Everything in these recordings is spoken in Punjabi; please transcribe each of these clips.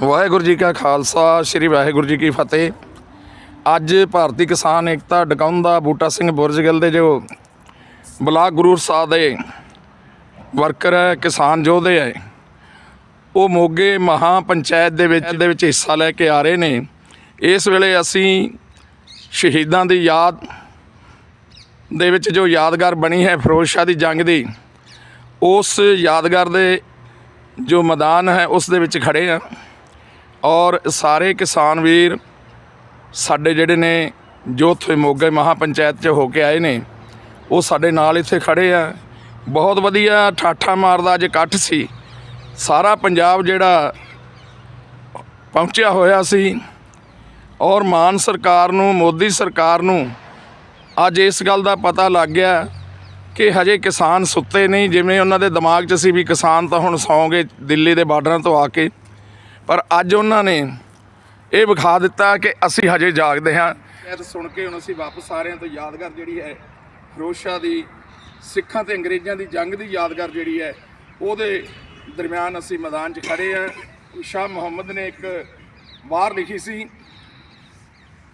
ਵਾਹਿਗੁਰੂ ਜੀ ਕਾ ਖਾਲਸਾ, ਸ੍ਰੀ ਵਾਹਿਗੁਰੂ ਜੀ ਕੀ ਫਤਿਹ। ਅੱਜ ਭਾਰਤੀ ਕਿਸਾਨ ਏਕਤਾ ਡਕਾਉਂਦਾ ਬੂਟਾ ਸਿੰਘ ਬੁਰਜਗਲ ਦੇ ਜੋ ਬਲਾਕ ਗੁਰੂ ਸਾਹਿਬ ਦੇ ਵਰਕਰ ਹੈ, ਕਿਸਾਨ ਯੋਧੇ ਹੈ, ਉਹ ਮੋਗੇ ਮਹਾ ਪੰਚਾਇਤ ਦੇ ਵਿੱਚ ਦੇ ਵਿੱਚ ਹਿੱਸਾ ਲੈ ਕੇ ਆ ਰਹੇ ਨੇ। ਇਸ ਵੇਲੇ ਅਸੀਂ ਸ਼ਹੀਦਾਂ ਦੀ ਯਾਦ ਦੇ ਵਿੱਚ ਜੋ ਯਾਦਗਾਰ ਬਣੀ ਹੈ, ਫਿਰੋਜ਼ ਸ਼ਾਹ ਦੀ ਜੰਗ ਦੀ, ਉਸ ਯਾਦਗਾਰ ਦੇ ਜੋ ਮੈਦਾਨ ਹੈ, ਉਸ ਦੇ ਵਿੱਚ ਖੜੇ ਆ ਔਰ ਸਾਰੇ ਕਿਸਾਨ ਵੀਰ ਸਾਡੇ ਜਿਹੜੇ ਨੇ, ਜੋ ਉੱਥੇ ਮੋਗੇ ਮਹਾ ਪੰਚਾਇਤ 'ਚ ਹੋ ਕੇ ਆਏ ਨੇ, ਉਹ ਸਾਡੇ ਨਾਲ ਇੱਥੇ ਖੜੇ ਆ। ਬਹੁਤ ਵਧੀਆ ਠਾਠਾ ਮਾਰਦਾ ਅੱਜ ਇਕੱਠ ਸੀ। ਸਾਰਾ ਪੰਜਾਬ ਜਿਹੜਾ ਪਹੁੰਚਿਆ ਹੋਇਆ ਸੀ। ਔਰ ਮਾਨ ਸਰਕਾਰ ਨੂੰ, ਮੋਦੀ ਸਰਕਾਰ ਨੂੰ ਅੱਜ ਇਸ ਗੱਲ ਦਾ ਪਤਾ ਲੱਗ ਗਿਆ ਕਿ ਹਜੇ ਕਿਸਾਨ ਸੁੱਤੇ ਨਹੀਂ, ਜਿਵੇਂ ਉਹਨਾਂ ਦੇ ਦਿਮਾਗ 'ਚ ਸੀ ਵੀ ਕਿਸਾਨ ਤਾਂ ਹੁਣ ਸੌਂਗੇ ਦਿੱਲੀ ਦੇ ਬਾਰਡਰਾਂ ਤੋਂ ਆ ਕੇ। ਪਰ ਅੱਜ ਉਹਨਾਂ ਨੇ ਇਹ ਵਿਖਾ ਦਿੱਤਾ ਕਿ ਅਸੀਂ ਹਜੇ ਜਾਗਦੇ ਹਾਂ। ਇਹ ਸੁਣ ਕੇ ਹੁਣ ਅਸੀਂ ਵਾਪਸ ਆ ਰਹੇ ਹਾਂ ਤਾਂ ਯਾਦਗਾਰ ਜਿਹੜੀ ਹੈ ਫਿਰੋਜ਼ ਦੀ, ਸਿੱਖਾਂ ਤੇ ਅੰਗਰੇਜ਼ਾਂ ਦੀ ਜੰਗ ਦੀ ਯਾਦਗਾਰ ਜਿਹੜੀ ਹੈ, ਉਹਦੇ ਦਰਮਿਆਨ ਅਸੀਂ ਮੈਦਾਨ 'ਚ ਖੜੇ ਹਾਂ। ਸ਼ਾਹ ਮੁਹੰਮਦ ਨੇ ਇੱਕ ਵਾਰ ਲਿਖੀ ਸੀ,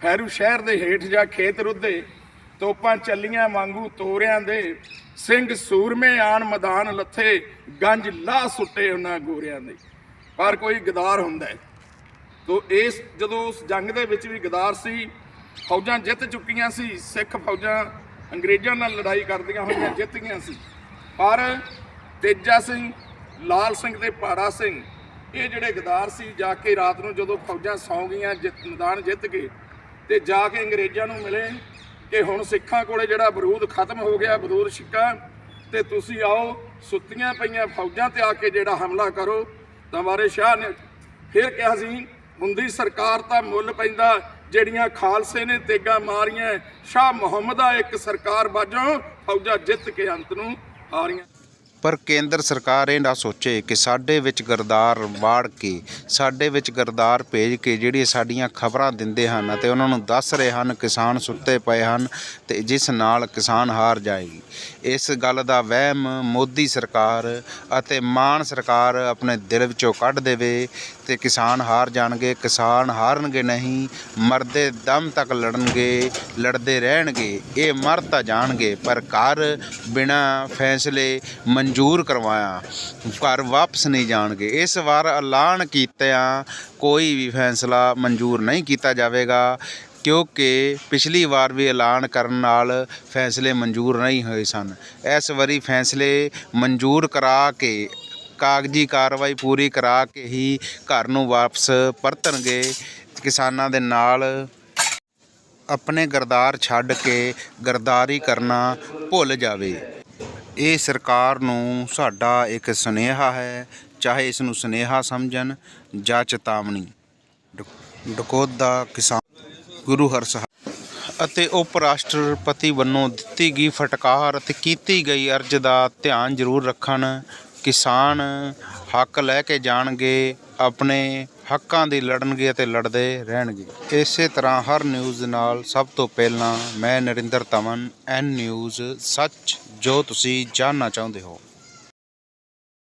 ਫੈਰੂ ਸ਼ਹਿਰ ਦੇ ਹੇਠ ਜਾ ਖੇਤ ਰੁੱਧੇ, ਤੋਪਾਂ ਚੱਲੀਆਂ ਵਾਂਗੂ ਤੋਰਿਆਂ ਦੇ, ਸਿੰਘ ਸੂਰਮੇ ਆਣ ਮੈਦਾਨ ਲੱਥੇ, ਗੰਜ ਲਾ ਸੁੱਟੇ ਉਹਨਾਂ ਗੋਰਿਆਂ ਦੇ। ਪਰ ਕੋਈ ਗਦਾਰ ਹੁੰਦਾ ਹੈ। ਤੋ ਇਸ ਜਦੋਂ ਉਸ ਜੰਗ ਦੇ ਵਿੱਚ ਵੀ ਗਦਾਰ ਸੀ, ਫੌਜਾਂ ਜਿੱਤ ਚੁੱਕੀਆਂ ਸੀ, ਸਿੱਖ ਫੌਜਾਂ ਅੰਗਰੇਜ਼ਾਂ ਨਾਲ ਲੜਾਈ ਕਰਦੀਆਂ ਹੋਈਆਂ ਜਿੱਤ ਗਈਆਂ ਸੀ। ਪਰ ਤੇਜਾ ਸਿੰਘ, ਲਾਲ ਸਿੰਘ ਤੇ ਭਾਰਾ ਸਿੰਘ, ਇਹ ਜਿਹੜੇ ਗਦਾਰ ਸੀ, ਜਾ ਕੇ ਰਾਤ ਨੂੰ ਜਦੋਂ ਫੌਜਾਂ ਸੌਂ ਗਈਆਂ, ਜਿੱਤ ਮੈਦਾਨ ਜਿੱਤ ਕੇ ਤੇ ਜਾ ਕੇ ਅੰਗਰੇਜ਼ਾਂ ਨੂੰ ਮਿਲੇ ਕਿ ਹੁਣ ਸਿੱਖਾਂ ਕੋਲੇ ਜਿਹੜਾ ਬਰੂਦ ਖਤਮ ਹੋ ਗਿਆ, ਬਰੂਦ ਛਿੱਕਾ, ਤੇ ਤੁਸੀਂ ਆਓ, ਸੁੱਤੀਆਂ ਪਈਆਂ ਫੌਜਾਂ ਤੇ ਆ ਕੇ ਜਿਹੜਾ ਹਮਲਾ ਕਰੋ ਤਾਂ ਮਾਰੇ ਸ਼ਾਹ ਨੇ ਫਿਰ ਕਿਹਾ ਸੀ ਹੁੰਦੀ ਸਰਕਾਰ ਤਾਂ ਮੁੱਲ ਪੈਂਦਾ, ਜਿਹੜੀਆਂ ਖਾਲਸੇ ਨੇ ਤੇਗਾ ਮਾਰੀਆਂ, ਸ਼ਾਹ ਮੁਹੰਮਦ ਆ ਇੱਕ ਸਰਕਾਰ ਬਾਜੋਂ ਫੌਜਾਂ ਜਿੱਤ ਕੇ ਅੰਤ ਨੂੰ ਆ ਰਹੀਆਂ ਪਰ ਕੇਂਦਰ ਸਰਕਾਰ ਇਹ ਨਾ ਸੋਚੇ ਕਿ ਸਾਡੇ ਵਿੱਚ ਗਰਦਾਰ ਵਾੜ ਕੇ, ਸਾਡੇ ਵਿੱਚ ਗਰਦਾਰ ਭੇਜ ਕੇ ਜਿਹੜੀ ਸਾਡੀਆਂ ਖਬਰਾਂ ਦਿੰਦੇ ਹਨ ਅਤੇ ਉਹਨਾਂ ਨੂੰ ਦੱਸ ਰਹੇ ਹਨ, ਕਿਸਾਨ ਸੁੱਤੇ ਪਏ ਹਨ ਤੇ ਜਿਸ ਨਾਲ ਕਿਸਾਨ ਹਾਰ ਜਾਏਗੀ। ਇਸ ਗੱਲ ਦਾ ਵਹਿਮ ਮੋਦੀ ਸਰਕਾਰ ਅਤੇ ਮਾਨ ਸਰਕਾਰ ਆਪਣੇ ਦਿਲ ਵਿੱਚੋਂ ਕੱਢ ਦੇਵੇ ਤੇ ਕਿਸਾਨ ਹਾਰ ਜਾਣਗੇ, ਕਿਸਾਨ ਹਾਰਨਗੇ ਨਹੀਂ, ਮਰਦੇ ਦਮ ਤੱਕ ਲੜਨਗੇ, ਲੜਦੇ ਰਹਿਣਗੇ, ਇਹ ਮਰ ਤਾਂ ਜਾਣਗੇ, ਪਰ ਘਰ ਬਿਨਾ ਫੈਸਲੇ ਮਨਜ਼ੂਰ ਕਰਵਾਇਆ, ਘਰ ਵਾਪਸ ਨਹੀਂ ਜਾਣਗੇ। ਇਸ ਵਾਰ ਐਲਾਨ ਕੀਤਾ ਕੋਈ ਵੀ ਫੈਸਲਾ ਮਨਜ਼ੂਰ ਨਹੀਂ ਕੀਤਾ ਜਾਵੇਗਾ, ਕਿਉਂਕਿ ਪਿਛਲੀ ਵਾਰ ਵੀ ਐਲਾਨ ਕਰਨ ਨਾਲ ਫੈਸਲੇ ਮਨਜ਼ੂਰ ਨਹੀਂ ਹੋਏ ਸਨ। ਇਸ ਵਾਰੀ ਫੈਸਲੇ ਮਨਜ਼ੂਰ ਕਰਾ ਕੇ ਕਾਗਜ਼ੀ ਕਾਰਵਾਈ ਪੂਰੀ ਕਰਾ ਕੇ ਹੀ ਘਰ ਨੂੰ ਵਾਪਸ ਪਰਤਣਗੇ। ਕਿਸਾਨਾਂ ਦੇ ਨਾਲ ਆਪਣੇ ਗਰਦਾਰ ਛੱਡ ਕੇ ਗਰਦਾਰੀ ਕਰਨਾ ਭੁੱਲ ਜਾਵੇ। ਇਹ ਸਰਕਾਰ ਨੂੰ ਸਾਡਾ ਇੱਕ ਸੁਨੇਹਾ ਹੈ, ਚਾਹੇ ਇਸ ਨੂੰ ਸੁਨੇਹਾ ਸਮਝਣ ਜਾਂ ਚੇਤਾਵਨੀ। ਡਕੋਦਾ ਕਿਸਾਨ ਗੁਰੂ ਹਰਸਾਹਿਬ ਅਤੇ ਉਪ ਰਾਸ਼ਟਰਪਤੀ ਵੱਲੋਂ ਦਿੱਤੀ ਗਈ ਫਟਕਾਰ ਅਤੇ ਕੀਤੀ ਗਈ ਅਰਜ਼ ਦਾ ਧਿਆਨ ਜ਼ਰੂਰ ਰੱਖਣ। ਕਿਸਾਨ ਹੱਕ ਲੈ ਕੇ ਜਾਣਗੇ, ਆਪਣੇ ਹੱਕਾਂ ਦੀ ਲੜਨਗੇ ਅਤੇ ਲੜਦੇ ਰਹਿਣਗੇ। ਇਸੇ ਤਰ੍ਹਾਂ ਹਰ ਨਿਊਜ਼ ਨਾਲ ਸਭ ਤੋਂ ਪਹਿਲਾਂ ਮੈਂ ਨਰਿੰਦਰ ਤਮਨ, ਐਨ ਨਿਊਜ਼ ਸੱਚ ਜੋ ਤੁਸੀਂ ਜਾਣਨਾ ਚਾਹੁੰਦੇ ਹੋ।